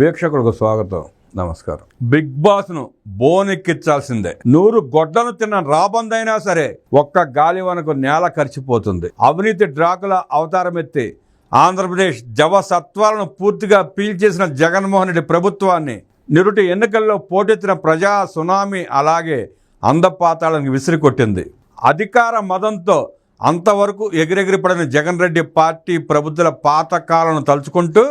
వీక్షకులకు స్వాగతం. నమస్కారం. బిగ్ బాస్ను బోనెక్కించాల్సిందే. నూరు గొడ్డను తిన్న రాబందైనా సరే ఒక్క గాలివనకు నేల ఖర్చిపోతుంది అవినీతి డ్రాకుల అవతారమెత్తి ఆంధ్రప్రదేశ్ జవసత్వాలను పూర్తిగా పీల్చేసిన జగన్మోహన్ రెడ్డి ప్రభుత్వాన్ని నిరుటి ఎన్నికల్లో పోటెత్తిన ప్రజా సునామీ అలాగే అందపాతాలను విసిరికొట్టింది. అధికార మదంతో అంతవరకు ఎగిరెగిరి పడిన జగన్ రెడ్డి పార్టీ ప్రభుత్వాల పాతకాలను తలుచుకుంటూ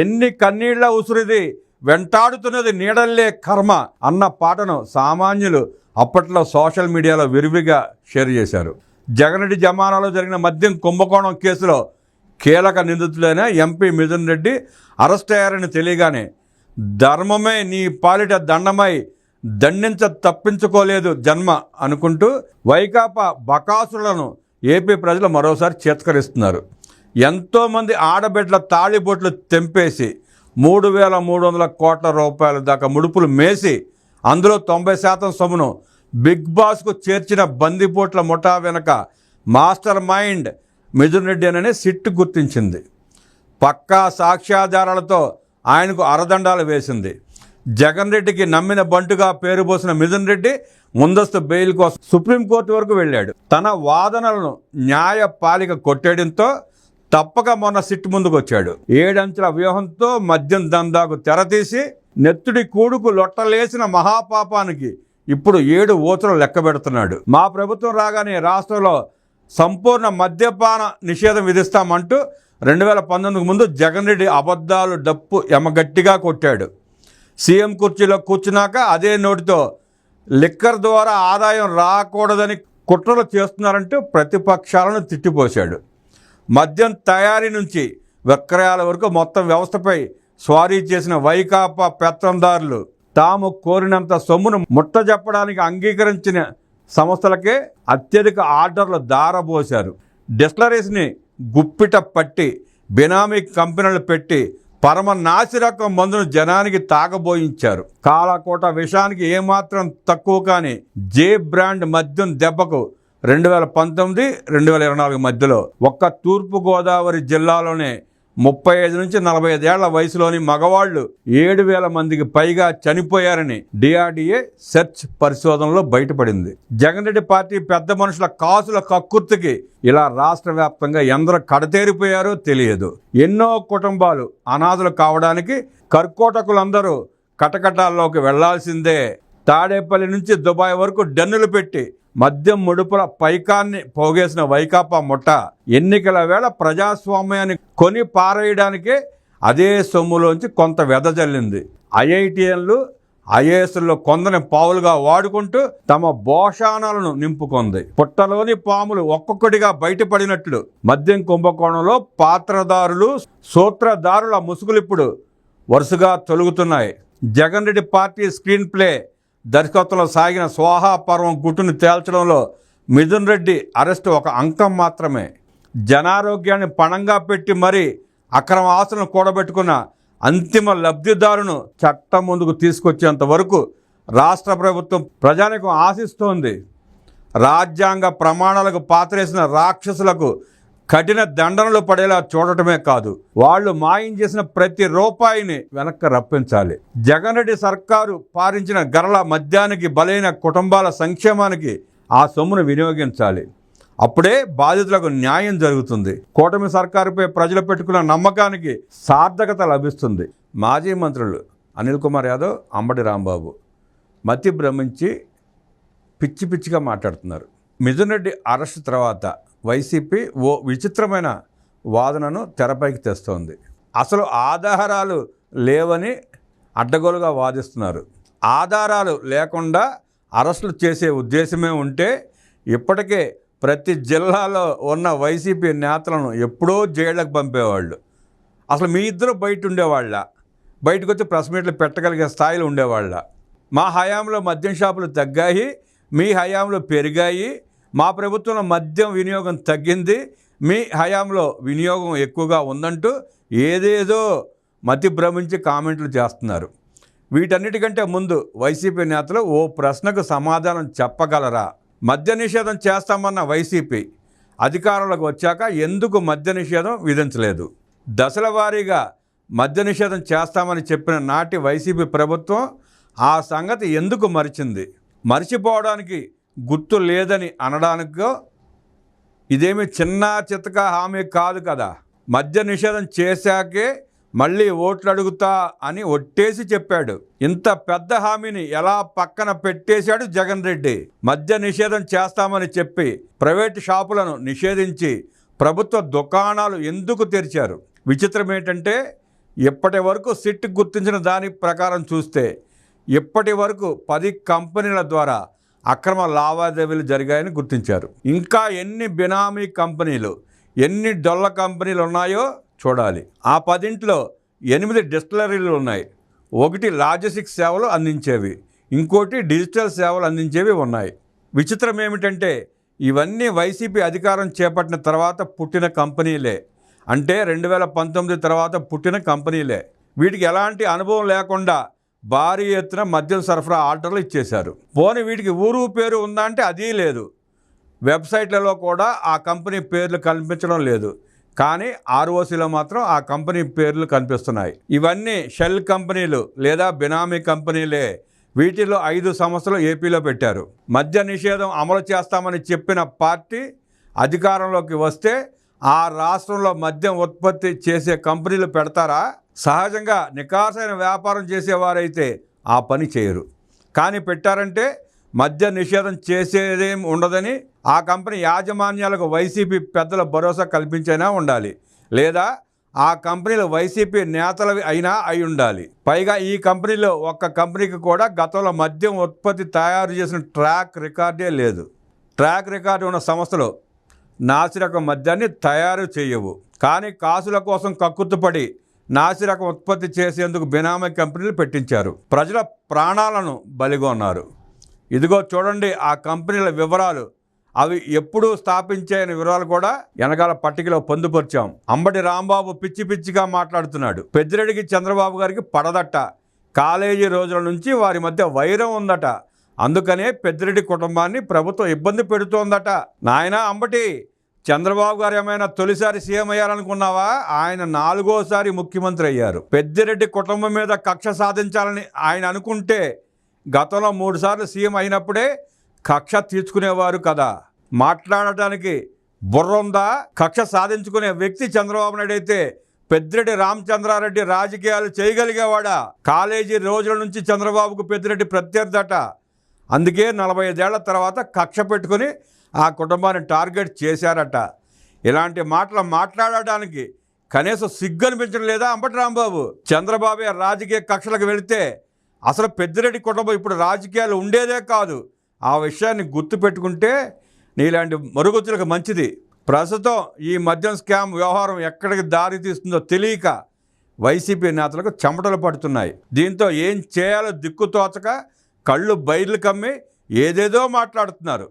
ఎన్ని కన్నీళ్ళ ఉసురిది వెంటాడుతున్నది నీడల్లే కర్మ అన్న పాటను సామాన్యులు అప్పట్లో సోషల్ మీడియాలో విరివిగా షేర్ చేశారు. జగన్ జమానాలో జరిగిన మద్యం కుంభకోణం కేసులో కీలక నిందితులైన ఎంపీ మిథున్ రెడ్డి అరెస్ట్ అయ్యారని తెలియగానే ధర్మమే నీ పాలిట దండమై దండించ తప్పించుకోలేదు జన్మ అనుకుంటూ వైకాపా బకాసులను ఏపీ ప్రజలు మరోసారి చేత్కరిస్తున్నారు. ఎంతోమంది ఆడబిడ్డల తాళిబొట్లు తెంపేసి మూడు వేల మూడు వందల కోట్ల రూపాయల దాకా ముడుపులు మేసి అందులో తొంభై శాతం సొమ్మును బిగ్ బాస్కు చేర్చిన బందిపోట్ల ముఠా వెనక మాస్టర్ మైండ్ మిథున్ రెడ్డి అనే సిట్టు గుర్తించింది. పక్కా సాక్ష్యాధారాలతో ఆయనకు అరదండాలు వేసింది. జగన్ రెడ్డికి నమ్మిన బంటుగా పేరు పోసిన మిథున్ రెడ్డి ముందస్తు బెయిల్ కోసం సుప్రీంకోర్టు వరకు వెళ్ళాడు. తన వాదనలను న్యాయపాలిక కొట్టేయడంతో తప్పక మొన్న సిట్ ముందుకు వచ్చాడు ఏడంచెల వ్యూహంతో మద్యం దందాకు తెరతీసి నెత్తుడి కూడుకు లొట్టలేసిన మహాపాపానికి ఇప్పుడు ఏడు ఊచలు లెక్క పెడుతున్నాడు. మా ప్రభుత్వం రాగానే రాష్ట్రంలో సంపూర్ణ మద్యపాన నిషేధం విధిస్తామంటూ రెండు వేల పంతొమ్మిదికి ముందు జగన్ రెడ్డి అబద్ధాలు డప్పు ఎమగట్టిగా కొట్టాడు. సీఎం కుర్చీలో కూర్చున్నాక అదే నోటితో లిక్కర్ ద్వారా ఆదాయం రాకూడదని కుట్రలు చేస్తున్నారంటూ ప్రతిపక్షాలను తిట్టిపోశాడు. మద్యం తయారీ నుంచి విక్రయాల వరకు మొత్తం వ్యవస్థపై స్వారీ చేసిన వైకాపా పెత్తందారులు తాము కోరినంత సొమ్మును ముట్టజెప్పడానికి అంగీకరించిన సంస్థలకే అత్యధిక ఆర్డర్లు దారబోశారు. డిస్లరీస్ని గుప్పిట పట్టి బినామీ కంపెనీలు పెట్టి పరమ నాసిరకం మందును జనానికి తాగబోయించారు. కాలకోట విషానికి ఏమాత్రం తక్కువ కానీ జే బ్రాండ్ మద్యం దెబ్బకు రెండు వేల పంతొమ్మిది రెండు వేల ఇరవై నాలుగు మధ్యలో ఒక్క తూర్పుగోదావరి జిల్లాలోనే ముప్పై ఐదు నుంచి నలభై ఐదేళ్ళ వయసులోని మగవాళ్ళు ఏడు వేల మందికి పైగా చనిపోయారని డిఆర్డీఏ సెర్చ్ పరిశోధనలో బయటపడింది. జగన్ రెడ్డి పార్టీ పెద్ద మనుషుల కాసుల కక్కుర్తికి ఇలా రాష్ట్ర వ్యాప్తంగా ఎందరో కడతేరిపోయారో తెలియదు. ఎన్నో కుటుంబాలు అనాథలు కావడానికి కర్కోటకులందరూ కటకటాల్లోకి వెళ్ళాల్సిందే. తాడేపల్లి నుంచి దుబాయ్ వరకు డన్నులు పెట్టి మద్యం ముడుపుల పైకాన్ని పోగేసిన వైకాపా ముట్ట ఎన్నికల వేళ ప్రజాస్వామ్యాన్ని కొని పారేయడానికే అదే సొమ్ములోంచి కొంత వెదజల్లింది ఐఐటిఎన్లు ఐఏఎస్లో కొందని పావులుగా వాడుకుంటూ తమ భోషాణాలను నింపుకుంది. పుట్టలోని పాములు ఒక్కొక్కటిగా బయటపడినట్లు మద్యం కుంభకోణంలో పాత్రదారులు సూత్రధారుల ముసుగులిప్పుడు వరుసగా తొలుగుతున్నాయి. Jagan Reddy party screen play దర్శకత్వంలో సాగిన స్వాహా పర్వం గుట్టును తేల్చడంలో మిథున్ రెడ్డి అరెస్టు ఒక అంకం మాత్రమే. జనారోగ్యాన్ని పణంగా పెట్టి మరీ అక్రమ ఆస్తులను కూడబెట్టుకున్న అంతిమ లబ్ధిదారును చట్టం ముందుకు తీసుకొచ్చేంత వరకు రాష్ట్ర ప్రభుత్వం ప్రజానికం ఆశిస్తోంది. రాజ్యాంగ ప్రమాణాలకు పాతరేసిన రాక్షసులకు కఠిన దండనలు పడేలా చూడటమే కాదు వాళ్ళు మాయం చేసిన ప్రతి రూపాయిని వెనక్కి రప్పించాలి. జగన్ రెడ్డి సర్కారు పారించిన గరల మద్యానికి బలైన కుటుంబాల సంక్షేమానికి ఆ సొమ్మును వినియోగించాలి. అప్పుడే బాధితులకు న్యాయం జరుగుతుంది. కూటమి సర్కారుపై ప్రజలు పెట్టుకున్న నమ్మకానికి సార్థకత లభిస్తుంది. మాజీ మంత్రులు అనిల్ కుమార్ యాదవ్ అంబటి రాంబాబు మతి భ్రమించి పిచ్చి పిచ్చిగా మాట్లాడుతున్నారు. మిథున్ రెడ్డి అరెస్ట్ తర్వాత వైసీపీ ఓ విచిత్రమైన వాదనను తెరపైకి తెస్తోంది. అసలు ఆధారాలు లేవని అడ్డగోలుగా వాదిస్తున్నారు. ఆధారాలు లేకుండా అరెస్టులు చేసే ఉద్దేశమే ఉంటే ఇప్పటికే ప్రతి జిల్లాలో ఉన్న వైసీపీ నేతలను ఎప్పుడో జైళ్ళకు పంపేవాళ్ళు. అసలు మీ ఇద్దరు బయట ఉండేవాళ్ళ? బయటకు వచ్చి ప్రెస్ మీట్లు పెట్టగలిగే స్థాయిలో ఉండేవాళ్ళ? మా హయాంలో మద్యం షాపులు తగ్గాయి మీ హయాంలో పెరిగాయి మా ప్రభుత్వంలో మద్యం వినియోగం తగ్గింది. మీ హయాంలో వినియోగం ఎక్కువగా ఉందంటూ ఏదేదో మతి భ్రమించి కామెంట్లు చేస్తున్నారు. వీటన్నిటికంటే ముందు వైసీపీ నేతలు ఓ ప్రశ్నకు సమాధానం చెప్పగలరా? మద్య నిషేధం చేస్తామన్న వైసీపీ అధికారంలోకి వచ్చాక ఎందుకు మద్య నిషేధం విధించలేదు? దశల వారీగా మద్య నిషేధం చేస్తామని చెప్పిన నాటి వైసీపీ ప్రభుత్వం ఆ సంగతి ఎందుకు మరిచింది? మరిచిపోవడానికి గుర్తు లేదని అనడానికో ఇదేమి చిన్న చితక హామీ కాదు కదా. మద్య నిషేధం చేశాకే మళ్ళీ ఓట్లు అడుగుతా అని ఒట్టేసి చెప్పాడు. ఇంత పెద్ద హామీని ఎలా పక్కన పెట్టేశాడు జగన్ రెడ్డి? మద్య నిషేధం చేస్తామని చెప్పి ప్రైవేట్ షాపులను నిషేధించి ప్రభుత్వ దుకాణాలు ఎందుకు తెరిచారు? విచిత్రం ఏంటంటే ఇప్పటి వరకు సిట్ గుర్తించిన దాని ప్రకారం చూస్తే ఇప్పటి వరకు పది కంపెనీల ద్వారా అక్రమ లావాదేవీలు జరిగాయని గుర్తించారు. ఇంకా ఎన్ని బినామీ కంపెనీలు ఎన్ని డొల్ల కంపెనీలు ఉన్నాయో చూడాలి. ఆ పదింట్లో ఎనిమిది డిస్టిలరీలు ఉన్నాయి. ఒకటి లాజిస్టిక్స్ సేవలు అందించేవి ఇంకోటి డిజిటల్ సేవలు అందించేవి ఉన్నాయి. విచిత్రం ఏమిటంటే ఇవన్నీ వైసీపీ అధికారం చేపట్టిన తర్వాత పుట్టిన కంపెనీలే. అంటే రెండు వేల పంతొమ్మిది తర్వాత పుట్టిన కంపెనీలే. వీటికి ఎలాంటి అనుభవం లేకుండా భారీ ఎత్తున మద్యం సరఫరా ఆర్డర్లు ఇచ్చేశారు. పోనీ వీటికి ఊరు పేరు ఉందా అంటే అదీ లేదు. వెబ్సైట్లలో కూడా ఆ కంపెనీ పేర్లు కనిపించడం లేదు. కానీ ఆర్ఓసీలో మాత్రం ఆ కంపెనీ పేర్లు కనిపిస్తున్నాయి. ఇవన్నీ షెల్ కంపెనీలు లేదా బినామీ కంపెనీలే. వీటిలో ఐదు సంస్థలు ఏపీలో పెట్టారు. మద్య నిషేధం అమలు చేస్తామని చెప్పిన పార్టీ అధికారంలోకి వస్తే ఆ రాష్ట్రంలో మద్యం ఉత్పత్తి చేసే కంపెనీలు పెడతారా? సహజంగా నికాసైన వ్యాపారం చేసేవారైతే ఆ పని చేయరు. కానీ పెట్టారంటే మద్య నిషేధం చేసేదేం ఉండదని ఆ కంపెనీ యాజమాన్యాలకు వైసీపీ పెద్దల భరోసా కల్పించైనా ఉండాలి. లేదా ఆ కంపెనీలు వైసీపీ నేతలవి అయినా అయి ఉండాలి. పైగా ఈ కంపెనీలో ఒక్క కంపెనీకి కూడా గతంలో మద్యం ఉత్పత్తి తయారు చేసిన ట్రాక్ రికార్డే లేదు. ట్రాక్ రికార్డు ఉన్న సంస్థలు నాసిరకం మద్యాన్ని తయారు చేయవు. కానీ కాసుల కోసం కక్కుతుపడి నాసిరకం ఉత్పత్తి చేసేందుకు బినామీ కంపెనీలు పెట్టించారు. ప్రజల ప్రాణాలను బలిగొన్నారు. ఇదిగో చూడండి ఆ కంపెనీల వివరాలు. అవి ఎప్పుడు స్థాపించాయని వివరాలు కూడా వెనకాల పట్టికలో పొందుపరిచాం. అంబటి రాంబాబు పిచ్చి పిచ్చిగా మాట్లాడుతున్నాడు. పెద్దిరెడ్డికి చంద్రబాబు గారికి పడదట. కాలేజీ రోజుల నుంచి వారి మధ్య వైరం ఉందట. అందుకనే పెద్దిరెడ్డి కుటుంబాన్ని ప్రభుత్వం ఇబ్బంది పెడుతోందట. నాయనా అంబటి! చంద్రబాబు గారు ఏమైనా తొలిసారి సీఎం అయ్యారనుకున్నావా? ఆయన నాలుగోసారి ముఖ్యమంత్రి అయ్యారు. పెద్దిరెడ్డి కుటుంబం మీద కక్ష సాధించాలని ఆయన అనుకుంటే గతంలో మూడుసార్లు సీఎం అయినప్పుడే కక్ష తీర్చుకునేవారు కదా. మాట్లాడటానికి బుర్ర ఉందా? కక్ష సాధించుకునే వ్యక్తి చంద్రబాబు నాయుడు అయితే పెద్దిరెడ్డి రామచంద్రారెడ్డి రాజకీయాలు చేయగలిగేవాడా? కాలేజీ రోజుల నుంచి చంద్రబాబుకు పెద్దిరెడ్డి ప్రత్యర్థట అందుకే నలభై ఐదేళ్ళ తర్వాత కక్ష పెట్టుకుని ఆ కుటుంబాన్ని టార్గెట్ చేశారట. ఇలాంటి మాటలు మాట్లాడటానికి కనీసం సిగ్గు అనిపించడం లేదా? అంబటి రాంబాబు చంద్రబాబు రాజకీయ కక్షలకు వెళితే అసలు పెద్దిరెడ్డి కుటుంబం ఇప్పుడు రాజకీయాలు ఉండేదే కాదు. ఆ విషయాన్ని గుర్తుపెట్టుకుంటే నీలాంటి మరుగుతులకు మంచిది. ప్రస్తుతం ఈ మద్యం స్కామ్ వ్యవహారం ఎక్కడికి దారి తీస్తుందో తెలియక వైసీపీ నేతలకు చెమటలు పడుతున్నాయి. దీంతో ఏం చేయాలో దిక్కు తోచక కళ్ళు బయర్లు కమ్మి ఏదేదో మాట్లాడుతున్నారు.